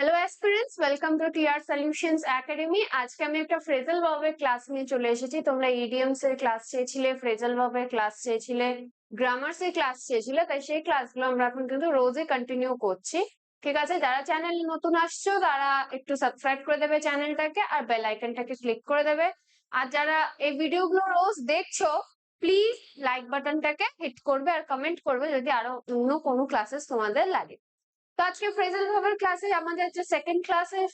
Hello aspirants welcome to TR solutions academy আজকে আমি একটা ফ্রেজাল ভার্বের ক্লাস নিয়ে চলে এসেছি। তোমরা ইডিয়মস এর ক্লাস চেয়েছিলে ফ্রেজাল ভার্বের ক্লাস চেয়েছিলে গ্রামার্স এর ক্লাস চেয়েছিলে, তাই সেই ক্লাসগুলো আমরা এখন কিন্তু রোজে কন্টিনিউ করছি। ঠিক আছে? যারা চ্যানেল নতুন আসছো, তারা একটু সাবস্ক্রাইব করে দেবে চ্যানেলটাকে আর বেল আইকনটাকে ক্লিক করে দেবে। আর যারা এই ভিডিওগুলো রোজ দেখছ প্লিজ লাইক বাটনটাকে হিট করবে আর কমেন্ট করবে যদি আরও অন্য কোনো ক্লাসেস তোমাদের লাগে। তো আজকে ফ্রেজাল ভার্বের ক্লাসে আমাদের যে সেকেন্ড ক্লাসের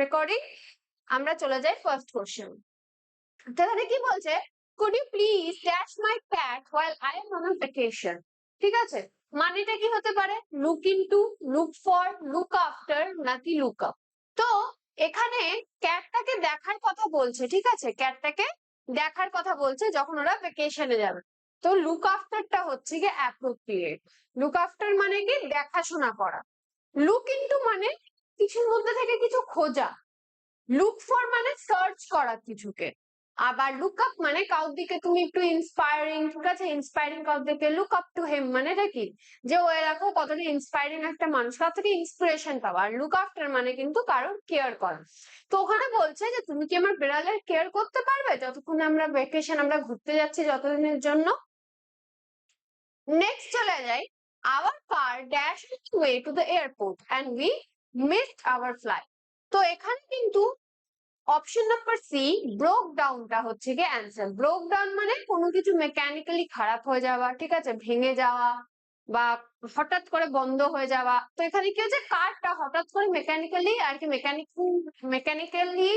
রেকর্ডিং আমরা চলে যাই ফার্স্ট কোশ্চেন তাহলে কি বলছে? Could you please dash my cat while I am on vacation ঠিক আছে? মানেটা কি হতে পারে? Look into look for look after নাকি লুক আপ তো এখানে ক্যাটটাকে দেখার কথা বলছে, ঠিক আছে? ক্যাটটাকে দেখার কথা বলছে যখন ওরা ভ্যাকেশনে যাবে। তো লুক আফটারটা হচ্ছে কি অ্যাপ্রোপ্রিয়েট লুক আফটার মানে কি? দেখাশোনা করা। লুক ইনটু মানে কিছুর মধ্যে থেকে কিছু খোঁজা। লুক ফর মানে সার্চ করা কিছুকে। আবার লুক আপ মানে কাউর দিকে তুমি একটু ইন্সপায়ারিং ঠিক আছে? ইন্সপায়ারিং কাউর দিকে লুক আপ টু হেম মানে এটা কি? যে ও এরকম কতটা ইন্সপায়ারিং একটা মানুষ কার থেকে ইন্সপিরেশন পাওয়া। আর লুক আফটার মানে কিন্তু কারোর কেয়ার করা। তো ওখানে বলছে যে, তুমি কি আমার বিড়ালের কেয়ার করতে পারবে? যতক্ষণ আমরা ভেকেশন আমরা ঘুরতে যাচ্ছি যতদিনের জন্য? নেক্সট চলে যাই। Our car dashed its way to the airport and we missed our flight. তো এখানে কিন্তু অপশন নাম্বার সি ব্রোক ডাউনটা হচ্ছে কি অ্যান্সার ব্রোক ডাউন মানে কোনো কিছু মেকানিক্যালি খারাপ হয়ে যাওয়া, ঠিক আছে? ভেঙে যাওয়া বা হঠাৎ করে বন্ধ হয়ে যাওয়া। তো এখানে কি হচ্ছে? কারটা হঠাৎ করে মেকানিক্যালি আর কি মেকানিক মেকানিক্যালি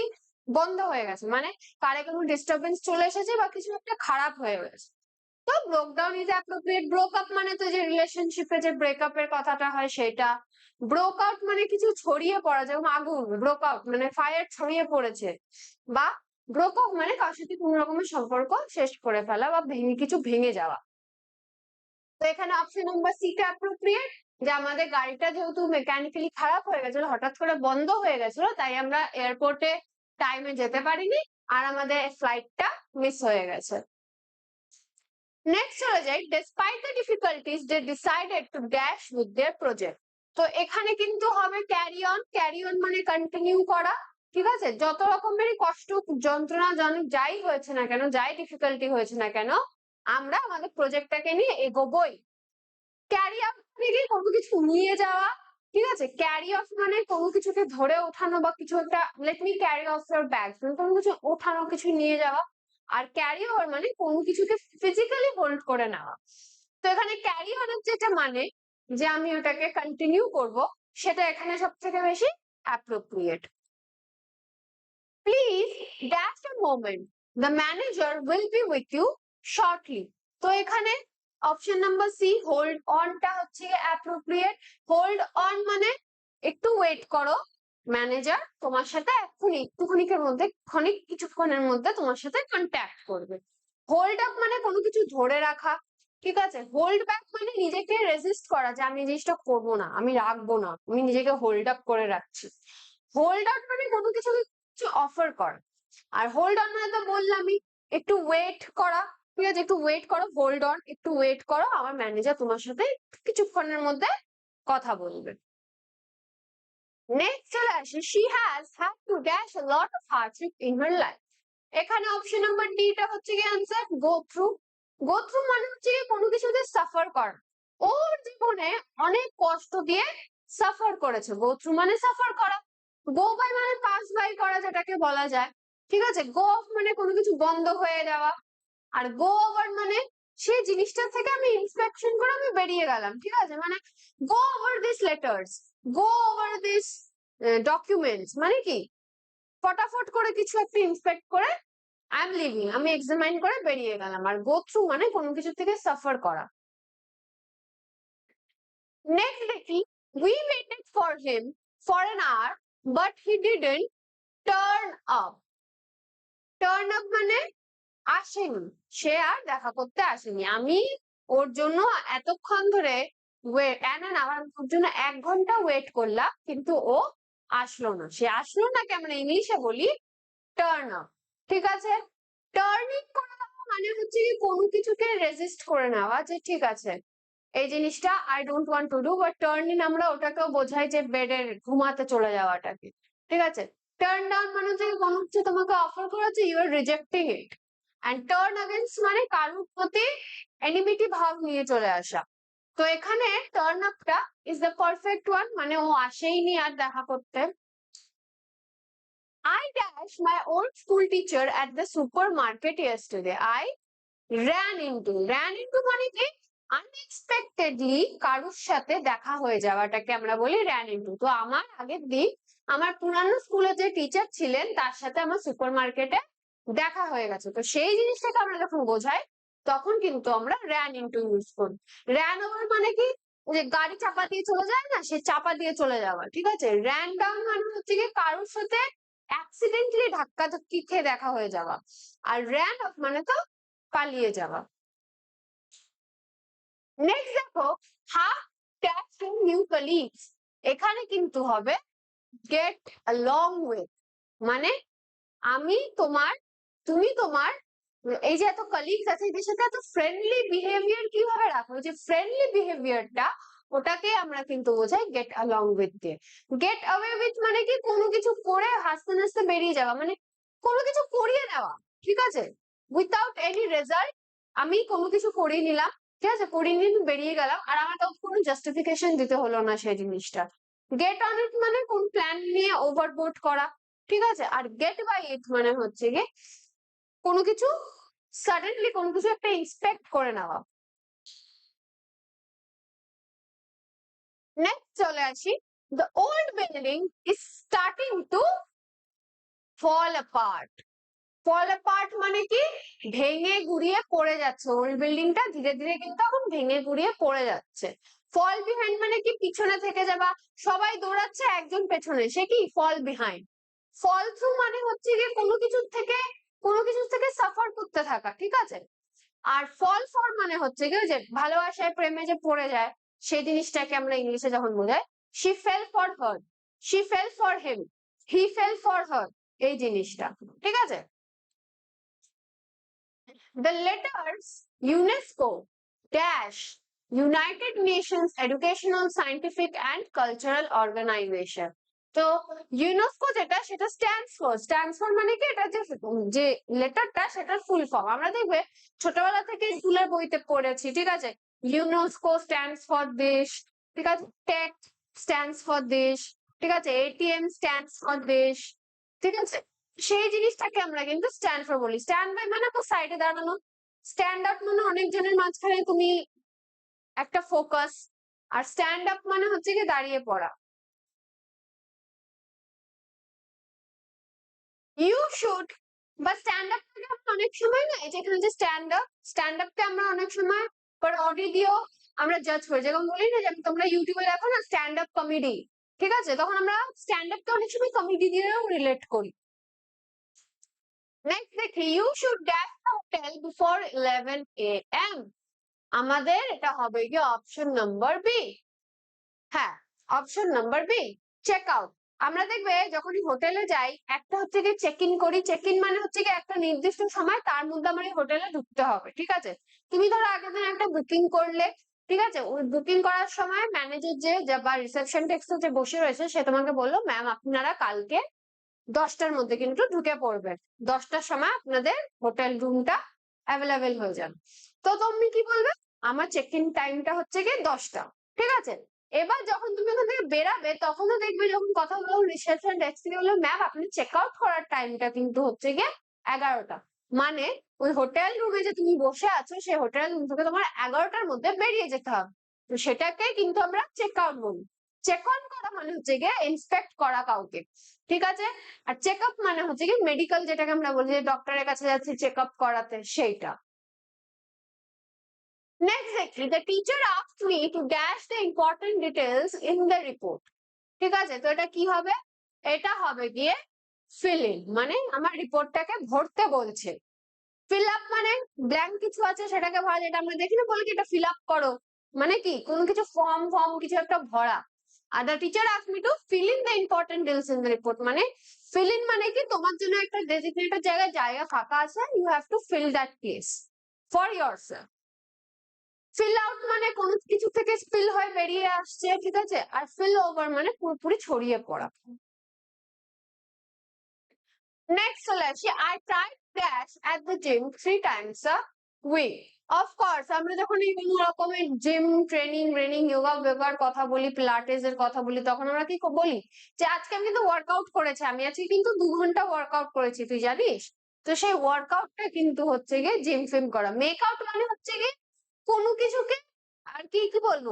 বন্ধ হয়ে গেছে। মানে কারে কোনো ডিস্টারবেন্স চলে এসেছে বা কিছু একটা খারাপ হয়ে গেছে। তো broke down is appropriate broke up মানে তো যে রিলেশনশিপে যে ব্রেকআপ এর কথাটা হয় সেটা। ব্রোক আউট মানে কিছু ছড়িয়ে পড়া, যেমন আগুন ব্রোক আউট মানে ফায়ার ছড়িয়ে পড়েছে। বা ব্রোক আপ মানে কার সাথে কোন রকমের সম্পর্ক শেষ করে ফেলা বা ভেঙে, কিছু ভেঙে যাওয়া। তো এখানে অপশন নাম্বার সি সিটা অ্যাপ্রোপ্রিয়েট যে আমাদের গাড়িটা যেহেতু মেকানিক্যালি খারাপ হয়ে গেছিল, হঠাৎ করে বন্ধ হয়ে গেছিল, তাই আমরা এয়ারপোর্টে টাইমে যেতে পারিনি, আর আমাদের ফ্লাইটটা মিস হয়ে গেছে। নেক্সট চলে যাই despite the difficulties they decided to dash with their project তো এখানে কিন্তু হবে ক্যারি অন ক্যারি অন মানে কন্টিনিউ করা, ঠিক আছে? যত রকমেরই কষ্ট, যন্ত্রণা যন্ত্রণাজনক যাই হয়েছে না কেন, যাই ডিফিকাল্টি হয়েছে না কেন, আমরা আমাদের প্রজেক্টটাকে নিয়ে এগোবই। ক্যারি আপ থেকে কোনো কিছু নিয়ে যাওয়া, ঠিক আছে? ক্যারি অফ মানে কোনো কিছুকে ধরে ওঠানো বা কিছু একটা let me carry off your bag কোনো কিছু ওঠানো, কিছু নিয়ে যাওয়া। আর ক্যারি ওভার মানে কোনো কিছুকে ফিজিক্যালি হোল্ড করে নেওয়া। তো এখানে ক্যারি ওভার যেটা মানে যে আমি ওটাকে কন্টিনিউ করব, সেটা এখানে সব থেকে বেশি appropriate please dash a moment the manager will be with you shortly তো এখানে অপশন নাম্বার সি হোল্ড অনটা হচ্ছে অ্যাপ্রোপ্রিয়েট হোল্ড অন মানে একটু ওয়েট করো। ম্যানেজার তোমার সাথে এক্ষুনি একটুখানিকের মধ্যে, ক্ষণিক কিছুক্ষণের মধ্যে তোমার সাথে কন্ট্যাক্ট করবে। হোল্ড আপ মানে কোনো কিছু ধরে রাখা, ঠিক আছে? হোল্ড ব্যাক মানে নিজেকে রেজিস্ট করা যে আমি জিনিসটা করব না, আমি রাখব না, আমি নিজেকে হোল্ড আপ করে রাখছি। হোল্ড আউট মানে কোনো কিছু কিছু অফার করা। আর হোল্ড অন মানে তো বললামই, একটু ওয়েট করা, ঠিক আছে? একটু ওয়েট করো হোল্ড অন একটু ওয়েট করো, আমার ম্যানেজার তোমার সাথে কিছুক্ষণের মধ্যে কথা বলবে। নেক্সট চলে আসি she has had to dash lot of hardship in her life এখানে অপশন নাম্বার ডি টা হচ্ছে কি answer go through go through মানে হচ্ছে কি কোনো কিছুতে সাফার করা। ওর জীবনে অনেক কষ্ট দিয়ে সাফার করেছে। গো থ্রু মানে সাফার করা। গো বাই মানে পাস বাই করা যেটাকে বলা যায়। ঠিক আছে? গো অফ মানে কোনো কিছু বন্ধ হয়ে যাওয়া। আর গো ওভার মানে সেই জিনিসটা থেকে আমি ইন্সপেকশন করে আমি বেরিয়ে গেলাম, ঠিক আছে? মানে go over this letters go over this documents মানে কি? ফটাফট করে কিছু একটা ইন্সপেক্ট করে আই এম লিভিং আমি এক্সামাইন করে বেরিয়ে গেলাম, আর গো থ্রু মানে কোনো কিছু থেকে সাফার করা। নেক্সট দেখি we waited for him for an hour but he didn't turn up turn up মানে আসেনি। সে আর দেখা করতে আসেনি। আমি ওর জন্য এতক্ষণ ধরে ওর জন্য এক ঘণ্টা ওয়েট করলাম, কিন্তু ও আসলো না। সে আসলো না কেমন? ইংলিশে বলি টার্ন আপ ঠিক আছে? টার্নিং করে দেওয়া মানে হচ্ছে কি কোনো কিছুকে রেজিস্ট করে নেওয়া যে ঠিক আছে, এই জিনিসটা I don't want to do but turn in আমরা ওটাকেও বোঝাই যে বেডের ঘুমাতে চলে যাওয়াটাকে। ঠিক আছে? টার্ন ডাউন মানে হচ্ছে কোনো কিছু তোমাকে অফার করা হচ্ছে you are rejecting it and turn against মানে কারোর প্রতি এনিমিটি ভাব নিয়ে চলে আসা তো এখানে টার্ন আপটা ইজ দ্য পারফেক্ট ওয়ান মানে ও আসেইনি আর দেখা করতে I dash my old school teacher at the supermarket yesterday. I ran into. Ran into মানে কি আনএক্সপেক্টেডলি কারুর সাথে দেখা হয়ে যাওয়াটাকে আমরা বলি র্যান ইন্টু তো আমার আগের দিন আমার পুরানো স্কুলে যে টিচার ছিলেন, তার সাথে আমার সুপার মার্কেটে দেখা হয়ে গেছে। তো সেই জিনিসটাকে আমরা যখন বোঝাই, তখন কিন্তু আমরা র্যান ইন্টু ইউজ করি। র্যান ওভার মানে কি? যে গাড়ি চাপা দিয়ে চলে যায় না, সে চাপা দিয়ে চলে যাওয়া, ঠিক আছে? র্যান ডাউন মানে হচ্ছে কি কারোর সাথে অ্যাক্সিডেন্টলি ধাক্কা ধাক্কি খেয়ে দেখা হয়ে যাওয়া। আর র্যান অফ মানে তো পালিয়ে যাওয়া। নেক্সট দেখো half tax from new colleagues এখানে কিন্তু হবে গেট along with মানে আমি তোমার তুমি তোমার, এই যে এত কলিগস আছে, এদের সাথে এত ফ্রেন্ডলি বিহেভিয়ার কীভাবে রাখো? যে ফ্রেন্ডলি বিহেভিয়ারটা ওটাকে আমরা কিন্তু বোঝাই গেট along উইথ দিয়ে গেট অ্যাওয়ে উইথ মানে কি কোনো কিছু করে হাসতে হাসতে বেরিয়ে যাওয়া মানে কোনো কিছু করিয়ে নেওয়া, ঠিক আছে? উইথাউট এনি রেজাল্ট আমি কোনো কিছু করিয়ে নিলাম, ঠিক আছে? করিয়ে নিয়ে বেরিয়ে গেলাম, আর আমার কাউকে কোনো জাস্টিফিকেশন দিতে হলো না সেই জিনিসটা। গেট অন ইট মানে কোন প্ল্যান নিয়ে ওভারবোর্ড করা, ঠিক আছে? আর গেট বাই ইট মানে হচ্ছে গিয়ে কোনো কিছু? সাডেনলি কোনো কিছু একটা ইন্সপেক্ট করে নেওয়া। নেক্সট চলে আসি। The old building is starting to fall apart fall apart মানে কি? ভেঙে গুড়িয়ে পড়ে যাচ্ছে। ওল্ড বিল্ডিংটা ধীরে ধীরে কিন্তু এখন ভেঙে গুড়িয়ে পড়ে যাচ্ছে। ফল বিহাইন্ড মানে কি? পিছনে থেকে যাবা সবাই দৌড়াচ্ছে, একজন পেছনে। সে কি? ফল বিহাইন্ড ফল থ্রু মানে হচ্ছে গিয়ে কোনো কিছুর থেকে কোনো কিছু থেকে সাফার করতে থাকা ঠিক আছে আর ফল ফর মানে হচ্ছে গিয়ে যে ভালোবাসায় প্রেমে যে পড়ে যায় সেই জিনিসটাকে আমরা ইংলিশে যখন বোঝাই she fell for her she fell for him he fell for her এই জিনিসটা ঠিক আছে The letters UNESCO dash United Nations Educational, Scientific and Cultural Organization. তো ইউনেস্কো যেটা, সেটা স্ট্যান্ডস ফর স্ট্যান্ডস ফর মানে কি? এটা যে লেটারটা সেটার ফুল ফর্ম আমরা দেখবে ছোটবেলা থেকে স্কুলের বইতে পড়েছি, ঠিক আছে? ইউনেস্কো স্ট্যান্ডস ফর দেশ, ঠিক আছে? টেক স্ট্যান্ডস ফর দেশ, ঠিক আছে? এটিএম স্ট্যান্ডস ফর দেশ, ঠিক আছে? সেই জিনিসটাকে আমরা কিন্তু স্ট্যান্ড ফর বলি। স্ট্যান্ড বাই মানে সাইডে দাঁড়ানো। স্ট্যান্ড আপ মানে অনেক জনের মাঝখানে তুমি একটা ফোকাস আর স্ট্যান্ড আপ মানে হচ্ছে কি দাঁড়িয়ে পড়া। ইউ শুড বা স্ট্যান্ড আপ আমরা অনেক সময় না, এই যে এখানে যে স্ট্যান্ড আপ স্ট্যান্ড আপকে আমরা অনেক সময় পর অডি দিয়েও আমরা জাজ করি। যেরকম বলি না যে তোমরা ইউটিউবে দেখো না স্ট্যান্ড আপ কমেডি ঠিক আছে? তখন আমরা স্ট্যান্ড আপকে অনেক সময় কমেডি দিয়েও রিলেট করি। নেক্সট দেখি you should dash hotel before eleven A M আমাদের এটা হবে গিয়ে অপশন নাম্বার বি হ্যাঁ option number B check out আমরা দেখবে যখনই হোটেলে যাই, একটা হচ্ছে গিয়ে চেক ইন করি। চেক ইন মানে হচ্ছে গিয়ে একটা নির্দিষ্ট সময় তার মধ্যে আমার এই হোটেলে ঢুকতে হবে, ঠিক আছে? তুমি ধরো আগের দিন একটা বুকিং করলে, ঠিক আছে? ওই বুকিং করার সময় ম্যানেজার যে বা রিসেপশন ডেস্কে যে বসে রয়েছে, সে তোমাকে বলল ম্যাম আপনারা কালকে দশটার মধ্যে কিন্তু ঢুকে পড়বেন। দশটার সময় আপনাদের হোটেল রুমটা অ্যাভেলেবেল হয়ে যাবে। তো তুমি কি বলবে? আমার চেক ইন টাইমটা হচ্ছে গিয়ে দশটা, ঠিক আছে? এবার যখন তুমি ওখান থেকে বেরাবে, তখনও দেখবে যখন কথা বলো রিসেপশন ডেস্ক থেকে বলল ম্যাম আপনি চেক আউট করার টাইমটা কিন্তু হচ্ছে গিয়ে এগারোটা। মানে ওই হোটেল রুমে যে তুমি বসে আছো, সেই হোটেল রুম থেকে তোমার এগারোটার মধ্যে বেরিয়ে যেতে হবে। তো সেটাকে কিন্তু আমরা চেক আউট বলি। চেক অন করা মানে হচ্ছে গিয়ে ইন্সপেক্ট করা কাউকে, ঠিক আছে? আর চেক আপ মানে হচ্ছে গিয়ে মেডিকেল যেটাকে আমরা বলি যে ডক্টরের কাছে যাচ্ছি চেক আপ করাতে, সেইটা। নেক্সট দেখি the teacher asked me to dash the important details in the report ঠিক আছে? তো এটা কি হবে? এটা হবে গিয়ে ফিল মানে আমার রিপোর্টটাকে ভরতে বলছে। ফিল আপ মানে ব্ল্যাঙ্ক কিছু আছে সেটাকে ভরা, যেটা আমরা দেখি না, বলে কি এটা ফিল আপ করো। মানে কি? কোনো কিছু ফর্ম ফর্ম কিছু একটা ভরা। আর the teacher ask me to fill in the important details in the report মানে ফিল ইন মানে কি? তোমার জন্য একটা ডেজিগনেটেড জায়গায় জায়গা ফাঁকা আছে you have to fill that place for your fill out মানে কোনো কিছু থেকে ফিল হয়ে বেরিয়ে আসছে, ঠিক আছে? আর ফিল ওভার মানে পুরোপুরি ছড়িয়ে পড়া। নেক্সট চলে আসি। I try dash at the gym three times a week of course আমরা যখন এই বিভিন্ন রকমের জিম ট্রেনিং ট্রেনিং যোগা যোগার কথা বলি পিলাটেস এর কথা বলি, তখন আমরা কি বলি যে, আজকে আমি কিন্তু ওয়ার্কআউট করেছি, আমি আজকে কিন্তু দু ঘণ্টা ওয়ার্কআউট করেছি, তুই জানিস? তো সেই ওয়ার্কআউটটা কিন্তু হচ্ছে গিয়ে জিম ফিম করা। মেকআউট মানে হচ্ছে গিয়ে কোনো কিছুকে আর কি কি বলব?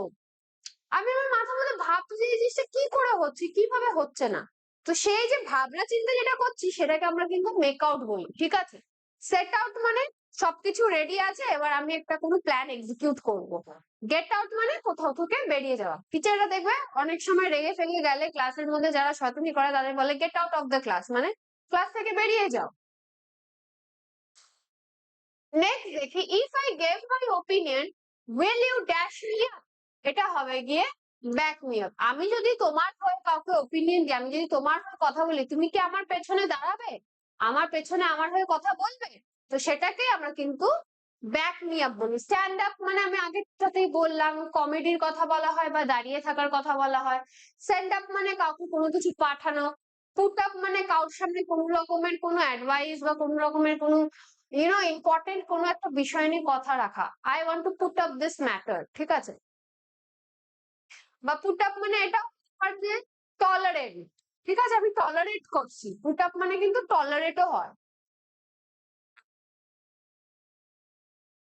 আমি আমার মাথার মধ্যে ভাবছি যে এই জিনিসটা কি করে হচ্ছে, কীভাবে হচ্ছে না? তো সেই যে ভাবনা চিন্তা যেটা করছি, সেটাকে আমরা কিন্তু মেকআউট বলি, ঠিক আছে? সেট আউট মানে সবকিছু রেডি আছে, এবার আমি একটা কোনো প্ল্যান এক্সিকিউট করব। গেট আউট মানে কোথাও থেকে বেরিয়ে যাওয়া। টিচাররা দেখবে অনেক সময় রেগে ফেগে গেলে ক্লাসের মধ্যে যারা শয়তানি করে, তাদের বলে get out of the class মানে ক্লাস থেকে বেরিয়ে যাও। নেক্সট দেখি if I gave my opinion will you dash me এটা হবে গিয়ে ব্যাক মি আপ আমি যদি তোমার হয়ে কাউকে ওপিনিয়ন দিই, আমি যদি তোমার হয়ে কথা বলি, তুমি কি আমার পেছনে দাঁড়াবে? আমার পেছনে আমার হয়ে কথা বলবে? তো সেটাকে আমরা কিন্তু ব্যাক মি আপ বলি। স্ট্যান্ড আপ মানে আমি আগেরটাতেই বললাম, কমেডির কথা বলা হয় বা দাঁড়িয়ে থাকার কথা বলা হয়। স্ট্যান্ড আপ মানে কাউকে কোনো কিছু পাঠানো। পুট আপ মানে কারোর সামনে কোনো রকমের কোনো অ্যাডভাইস বা কোনো রকমের কোনো ইউনো ইম্পর্টেন্ট কোনো একটা বিষয় নিয়ে কথা রাখা। I want to put up this matter ঠিক আছে? বা পুট আপ মানে এটা যে টলারেট ঠিক আছে? আমি টলারেট করছি। পুট আপ মানে কিন্তু টলারেটও হয়।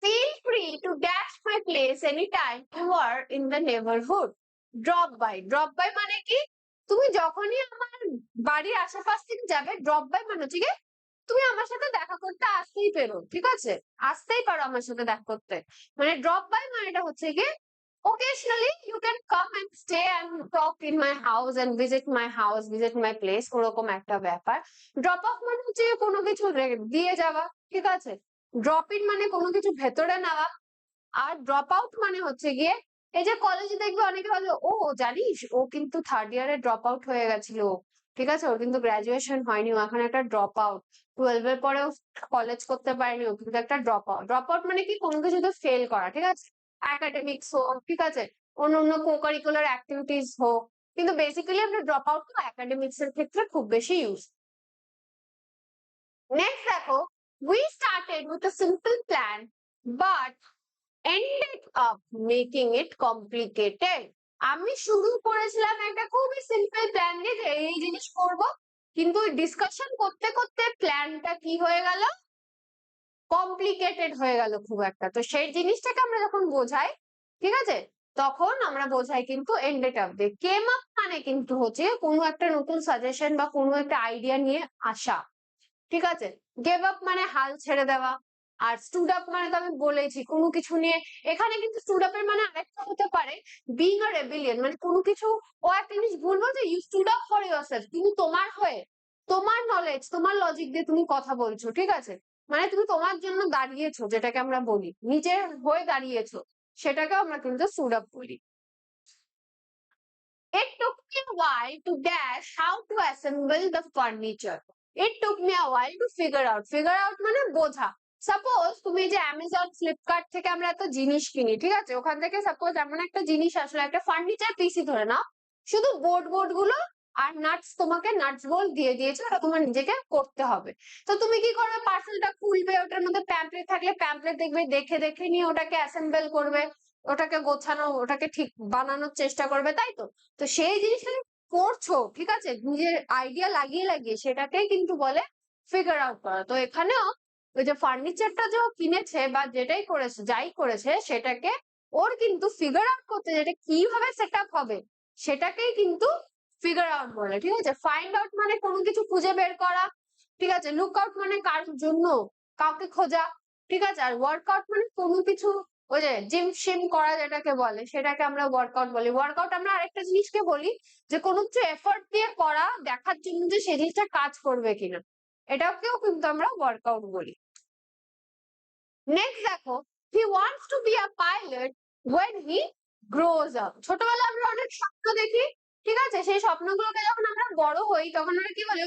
Feel free to dash place anytime you are in the neighborhood. Drop by. Drop মানে কি? তুমি যখনই আমার বাড়ির আশেপাশ থেকে যাবে ড্রপ বাই মানে হচ্ছে তুমি আমার সাথে দেখা করতে আসতেই পেরো, ঠিক আছে? আসতেই পারো আমার সাথে দেখা করতে। মানে ড্রপ বাই মানেটা হচ্ছে কি occasionally you can come and stay and talk in my house and visit my house, visit my place, ওরকম একটা ব্যাপার। ড্রপ অফ মানে হচ্ছে কোনো কিছু দিয়ে যাওয়া, ঠিক আছে? ড্রপ ইন মানে কোনো কিছু ভেতরে নেওয়া। আর ড্রপ আউট মানে হচ্ছে গিয়ে এই যে কলেজে দেখবে অনেকে বলে, ও জানিস, ও কিন্তু থার্ড ইয়ারে ড্রপ আউট হয়ে গেছিল। ঠিক আছে? ওর কিন্তু গ্রাজুয়েশন হয়নি, ও এখন একটা ড্রপ আউট টুয়েলভ এর পরেও কলেজ করতে পারেনি, ও কিন্তু একটা ড্রপ আউট ড্রপ আউট মানে কি? কোনো কিছুতে ফেল করা, ঠিক আছে? একাডেমিক্স হোক, ঠিক আছে? অন্য অন্য কো কারিকুলার অ্যাক্টিভিটিস হোক, কিন্তু বেসিক্যালি আমরা ড্রপ আউট তো একাডেমিক্স এর ক্ষেত্রে খুব বেশি ইউজ নেক্সট দেখো, we started with a simple plan, but ended up making it complicated. আমি শুরু করেছিলাম একটা খুবই সিম্পল প্ল্যান দিয়ে যে এই জিনিস করব। কিন্তু ডিসকাশন করতে করতে প্ল্যানটা কি হয়ে গেল? কমপ্লিকেটেড হয়ে গেল খুব একটা। তো সেই জিনিসটাকে আমরা যখন বোঝাই, ঠিক আছে? তখন আমরা বোঝাই কিন্তু এন্ডেড আপ দিয়ে কেম আপ মানে কিন্তু হচ্ছে কোনো একটা নতুন সাজেশন বা কোনো একটা আইডিয়া নিয়ে আসা। ঠিক আছে? গেভ আপ মানে হাল ছেড়ে দেওয়া। আর স্টুড আপ মানে তো আমি বলেছি কোনো কিছু নিয়ে, এখানে কিন্তু স্টুড আপ এর মানে আরেকটা হতে পারে বিং আর রেবিলিয়ন মানে কোনো কিছু, ও একটা জিনিস বলব যে you stood up for yourself তুমি তোমার হয়ে, তোমার নলেজ তোমার লজিক দিয়ে তুমি কথা বলছো, ঠিক আছে মানে তুমি তোমার জন্য দাঁড়িয়েছো, যেটাকে আমরা বলি, নিজের হয়ে দাঁড়িয়েছো সেটাকে আমরা কিন্তু স্টুড আপ বলি It took me a while to dash how to assemble the furniture. It took me a while to figure out. Figure out মানে বোঝা সাপোজ তুমি যে অ্যামাজন ফ্লিপকার্ট থেকে আমরা এত জিনিস কিনি, ঠিক আছে? ওখান থেকে সাপোজ এমন একটা জিনিস আসলে, একটা ফার্নিচার পিসি ধরে নাও। শুধু বোর্ড বোর্ডগুলো আর নাটস তোমাকে নাটস বল দিয়ে দিয়েছে, ওটা তোমার নিজেকে করতে হবে। তো তুমি কি করবে? পার্সেলটা খুলবে, ওটার মধ্যে প্যাম্পলেট থাকলে প্যাম্পলেট দেখবে, দেখে দেখে নিয়ে ওটাকে অ্যাসেম্বল করবে। ওটাকে গোছানো, ওটাকে ঠিক বানানোর চেষ্টা করবে, তাই তো? তো সেই জিনিসটা করছ, ঠিক আছে? নিজের আইডিয়া লাগিয়ে লাগিয়ে সেটাকেই কিন্তু বলে ফিগার আউট করা। তো এখানেও ওই যে ফার্নিচারটা যে কিনেছে বা যেটাই করেছে, যাই করেছে, সেটাকে ওর কিন্তু ফিগার আউট করতে যেটা কীভাবে সেট আপ হবে, সেটাকেই কিন্তু ফিগার আউট বলে, ঠিক আছে? ফাইন্ড আউট মানে কোনো কিছু খুঁজে বের করা, ঠিক আছে? লুক আউট মানে কার জন্য কাউকে খোঁজা, ঠিক আছে? আর ওয়ার্কআউট মানে কোনো কিছু ওই যে জিম শিম করা যেটাকে বলে, সেটাকে আমরা ওয়ার্কআউট বলি। ওয়ার্কআউট আমরা আরেকটা জিনিসকে বলি যে কোনো কিছু এফোর্ট দিয়ে করা, দেখার জন্য যে সেই জিনিসটা কাজ করবে কিনা। এটাকেও কিন্তু আমরা ওয়ার্কআউট বলি। নেক্সট দেখো he wants to be a pilot when he grows up ছোটবেলায় আমরা অনেক স্বপ্ন দেখি, ঠিক আছে? সেই স্বপ্নগুলোকে যখন আমরা বড় হই, তখন আমরা কি বলি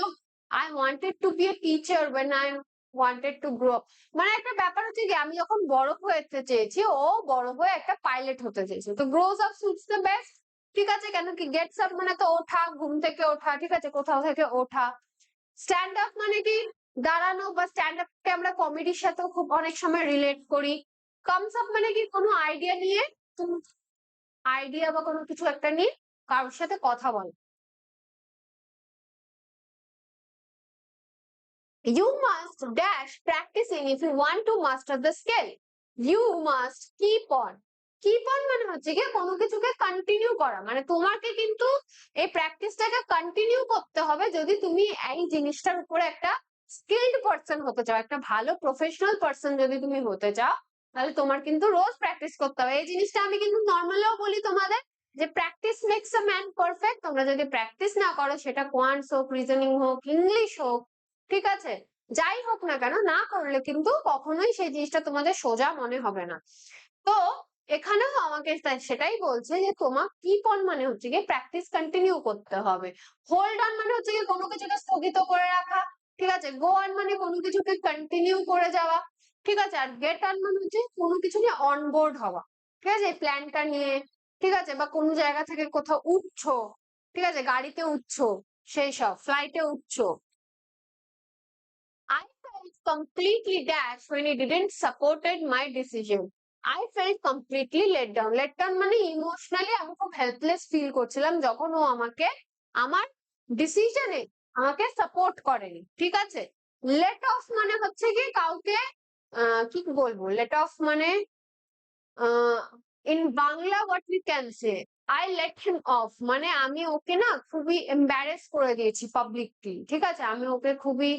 I wanted to be a teacher when I wanted to grow up মানে একটা ব্যাপার হচ্ছে কি, আমি যখন বড় হতে চেয়েছি, ও বড় হয়ে একটা পাইলট হতে চেয়েছে। তো grows up suits the best ঠিক আছে? কেন কি গেটস আপ মানে তো ওঠা, ঘুম থেকে ওঠা, ঠিক আছে? কোথাও থেকে ওঠা। স্ট্যান্ড আপ মানে কি দাঁড়ানো বা স্ট্যান্ড আপ কে আমরা কমেডির সাথেও খুব অনেক সময় রিলেট করি কামস আপ মানে কি কোনো আইডিয়া নিয়ে আইডিয়া বা কোনো কিছু একটা নিয়ে কারোর সাথে কথা বল You must dash practicing if you want to master the skill. You must keep on. Keep on মানে হচ্ছে কি কোনো কিছুকে কন্টিনিউ করা। মানে তোমাকে কিন্তু এই প্র্যাকটিসটাকে কন্টিনিউ করতে হবে যদি তুমি এই জিনিসটার উপরে একটা স্কিল্ড পার্সন হতে চাও, একটা ভালো প্রফেশনাল পার্সন যদি তুমি হতে চাও, তাহলে তোমার কিন্তু রোজ প্র্যাকটিস করতে হবে। এই জিনিসটা আমি কিন্তু নর্মালিও বলি তোমাদের যে practice makes a man perfect তোমরা যদি প্র্যাকটিস না করো, সেটা কোয়ান্টস হোক রিজনিং হোক ইংলিশ হোক, ঠিক আছে? যাই হোক না কেন, না করলে কিন্তু কখনোই সেই জিনিসটা তোমাদের সোজা মনে হবে না। তো এখানেও আমাকে সেটাই বলছে যে তোমার কিপ অন মানে হচ্ছে গিয়ে প্র্যাকটিস কন্টিনিউ করতে হবে। হোল্ড অন মানে হচ্ছে গিয়ে কোনো কিছুকে স্থগিত করে রাখা, ঠিক আছে? গো অন মানে কোনো কিছুকে কন্টিনিউ করে যাওয়া, ঠিক আছে? আর গেট অন মানে হচ্ছে কোনো কিছু নিয়ে অনবোর্ড হওয়া, ঠিক আছে? এই প্ল্যানটা নিয়ে, ঠিক আছে? বা কোনো জায়গা থেকে কোথাও উঠছো, ঠিক আছে? গাড়িতে উঠছো, সেই সব ফ্লাইটে উঠছো। I felt completely dashed when he didn't supported my decision. I felt completely let down let down মানে ইমোশনালি আমি খুব হেল্পলেস ফিল করছিলাম যখন ও আমাকে আমার ডিসিশনে আমাকে সাপোর্ট করেনি, ঠিক আছে? লেট অফ মানে হচ্ছে কি কাউকে কি বলব? লেট অফ মানে in Bangla what we can say I let him off মানে আমি ওকে না খুবই এম্বারেস করে দিয়েছি পাবলিকলি ঠিক আছে? আমি ওকে খুবই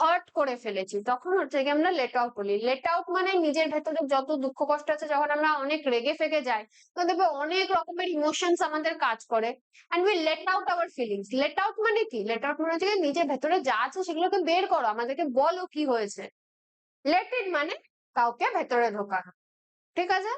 হার্ট করে ফেলেছি, তখন হচ্ছে কি আমরা লেট আউট বলি। লেট আউট মানে নিজের ভেতরে যত দুঃখ কষ্ট আছে, যখন আমরা অনেক রেগে ফেগে যাই তো দেখবে অনেক রকমের ইমোশনস আমাদের কাজ করে। And we let out our feelings let out মানে কি? লেট আউট মানে হচ্ছে নিজের ভেতরে যা আছে সেগুলোকে বের করো, আমাদেরকে বলো কি হয়েছে। লেট ইট মানে কাউকে ভেতরে ঢোকানো। ঠিক আছে?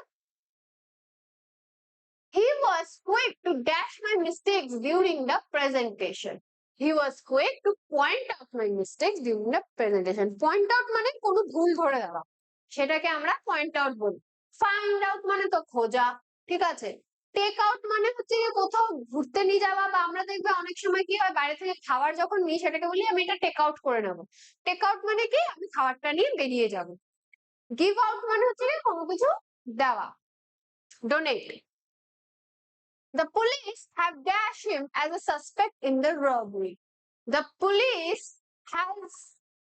He was quick to dash my mistakes during the presentation. He was quick to point out my mistakes during the presentation. Point out মানে কোনো ভুল ধরে দেওয়া। সেটাকে আমরা পয়েন্ট আউট বলি। ফাইন্ড আউট মানে তো খোঁজা, ঠিক আছে? টেক আউট মানে হচ্ছে গিয়ে কোথাও ঘুরতে নিয়ে যাওয়া বা আমরা দেখবে অনেক সময় কি হয়, বাইরে থেকে খাবার যখন নিই সেটাকে বলি আমি এটা টেক আউট করে নেব। টেক আউট মানে কি? আমি খাবারটা নিয়ে বেরিয়ে যাব। গিভ আউট মানে হচ্ছে কোনো কিছু দেওয়া। Donate The police have dashed him as a suspect in the robbery. The police has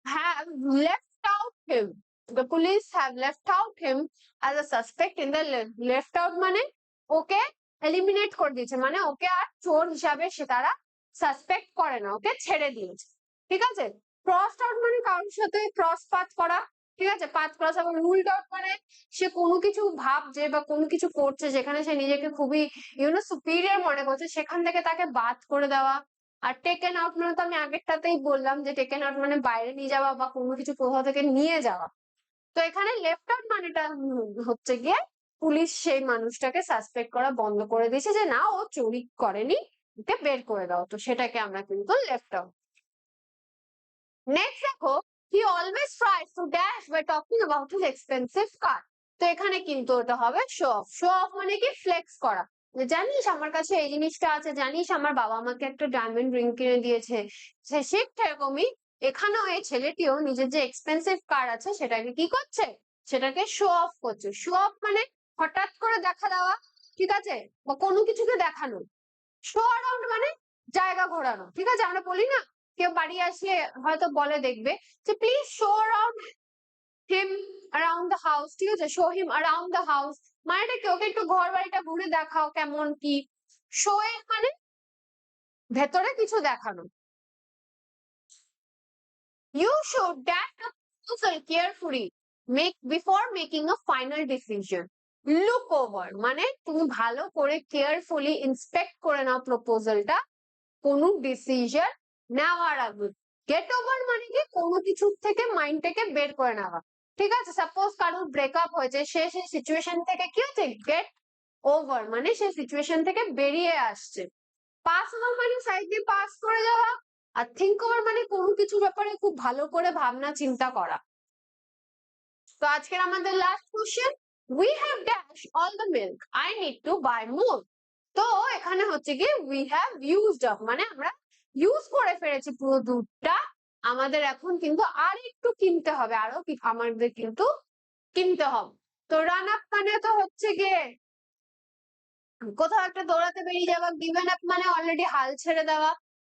have left out him. The police have left out him as a suspect in the left out মানে ওকে eliminate করে দিয়েছে মানে ওকে আর চোর হিসাবে সে তারা suspect করে না ওকে ছেড়ে দিয়েছে ঠিক আছে ক্রস আউট মানে কারোর সাথে ক্রস পাথ করা ঠিক আছে? পাথ ক্রস আবার রুলড আউট মানে সে কোনো কিছু ভাবছে বা কোনো কিছু করছে যেখানে সে নিজেকে খুবই ইউনো সুপিরিয়র মনে করছে, সেখান থেকে তাকে বাদ করে দেওয়া। আর টেকেন আউট মানে তো আমি আগেরটাতেই বললাম যে টেকেন আউট মানে বাইরে নিয়ে যাওয়া বা কোনো কিছু কোথাও থেকে নিয়ে যাওয়া। তো এখানে লেফট আউট মানেটা হচ্ছে গিয়ে পুলিশ সেই মানুষটাকে সাসপেক্ট করা বন্ধ করে দিয়েছে যে না, ও চুরি করেনি, ওকে বের করে দাও। তো সেটাকে আমরা কিন্তু লেফট আউট নেক্সট দেখো he always tries to dash by talking about his expensive car তো এখানে কিন্তু ওটা হবে শো অফ শো অফ মানে কি? ফ্লেক্স করা। যে জানিস আমার কাছে এই জিনিসটা আছে, জানিস আমার বাবা আমাকে একটা ডায়মন্ড রিং কিনে দিয়েছে। সে ঠিক সেরকমই এখানেও এই ছেলেটিও নিজের যে এক্সপেন্সিভ কার আছে সেটাকে কি করছে? সেটাকে শো অফ করছে। শো অফ মানে হঠাৎ করে দেখা দেওয়া, ঠিক আছে? বা কোনো কিছুকে দেখানো। শো অ্যারাউন্ড মানে জায়গা ঘোরানো। ঠিক আছে? আমরা বলি না? কেউ বাড়ি আসলে হয়তো বলে দেখবে যে please show around him around the house ঠিক আছে? Show him around the house মানে কি ওকে একটু ঘর বাড়িটা ঘুরে দেখাও কেমন কি? শো এর মানে ভেতরে কিছু দেখানো। You should that proposal carefully make before making a final decision look over মানে তুমি ভালো করে কেয়ারফুলি ইন্সপেক্ট করে নাও প্রপোজালটা কোনো ডিসিশন নেওয়ার আগে। গেট ওভার মানে কি? কোনো কিছু থেকে মাইন্ডটাকে বের করে নেওয়া। ঠিক আছে? সাপোজ কারোর ব্রেকআপ হয়েছে, সে সেই সিচুয়েশন থেকে কি হচ্ছে? গেট ওভার মানে সে সিচুয়েশন থেকে বেরিয়ে আসছে। পাস ওভার মানে সাইড দিয়ে পাস করে যাওয়া। আর থিঙ্ক ওভার মানে কোনো কিছু ব্যাপারে খুব ভালো করে ভাবনা, চিন্তা করা। তো আজকের আমাদের last question we have dash all the milk I need to buy more তো এখানে হচ্ছে কি উই হ্যাভ ইউজড আপ মানে আমরা ইউজ করে ফেলেছি পুরো দুধটা, আমাদের এখন কিন্তু আর একটু কিনতে হবে, আরও আমাদের কিন্তু কিনতে হবে। তো রান আপ মানে তো হচ্ছে গিয়ে, কোথাও একটা দৌড়াতে বেরিয়ে যাওয়া গিভেন আপ মানে অলরেডি হাল ছেড়ে দেওয়া,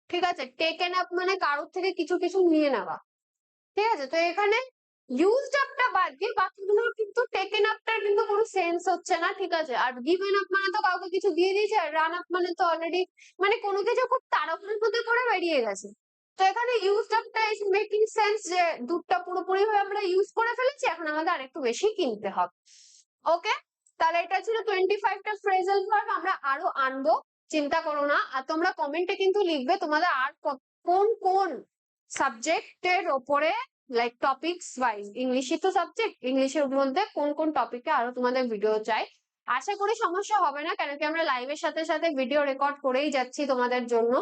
ঠিক আছে? টেকেন আপ মানে কারোর থেকে কিছু কিছু নিয়ে নেওয়া, ঠিক আছে? তো এখানে ইউজড আপটা বাদ দিয়ে বাকিগুলো কিন্তু টেকেন আপটার কিন্তু কোনো সেন্স হচ্ছে না, ঠিক আছে? আর গিভেন আপ মানে তো কাউকে কিছু দিয়ে দিয়েছে আর রান আপ মানে তো অলরেডি মানে কোনো কিছু খুব তাড়াহুড়োর মধ্যে করে বেরিয়ে গেছে। তো এখানে ইউজড আপটা ইজ মেকিং সেন্স যে দুধটা পুরোপুরি ভাবে আমরা ইউজ করে ফেলেছি, এখন আমাদের আরেকটু বেশি কিনতে হবে। ওকে তাহলে এটা ছিল টোয়েন্টি ফাইভটা ফ্রেজাল ভার্ব আমরা আরও আনব, চিন্তা করো না। আর তোমরা কমেন্টে কিন্তু লিখবে তোমাদের আর কোন কোন সাবজেক্টের ওপরে লাইক টপিকস ওয়াইজ ইংলিশে তো সাবজেক্ট ইংলিশের মধ্যে কোন কোন টপিকে আরও তোমাদের ভিডিও চাই? আশা করি সমস্যা হবে না কেন কি আমরা লাইভের সাথে সাথে ভিডিও রেকর্ড করেই যাচ্ছি তোমাদের জন্য।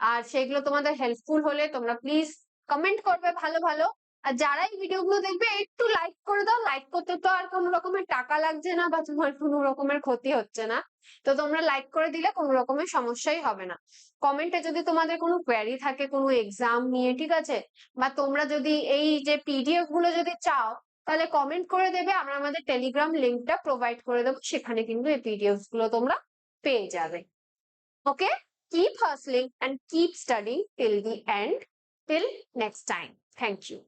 আর সেগুলো তোমাদের হেল্পফুল হলে তোমরা প্লিজ কমেন্ট করবে ভালো ভালো। আর যারা এই ভিডিওগুলো দেখবে, একটু লাইক করে দাও। লাইক করতে তো আর কোনো রকমের টাকা লাগছে না বা তোমার কোনো রকমের ক্ষতি হচ্ছে না। তো তোমরা লাইক করে দিলে কোনো রকমের সমস্যাই হবে না। কমেন্টে যদি তোমাদের কোনো কোয়ারি থাকে, কোনো এক্সাম নিয়ে, ঠিক আছে? বা তোমরা যদি এই যে পিডিএফগুলো যদি চাও, তাহলে কমেন্ট করে দেবে। আমরা আমাদের টেলিগ্রাম লিঙ্কটা প্রোভাইড করে দেবো। সেখানে কিন্তু এই পিডিএফগুলো তোমরা পেয়ে যাবে। ওকে keep hustling and keep studying till the end, till next time. Thank you.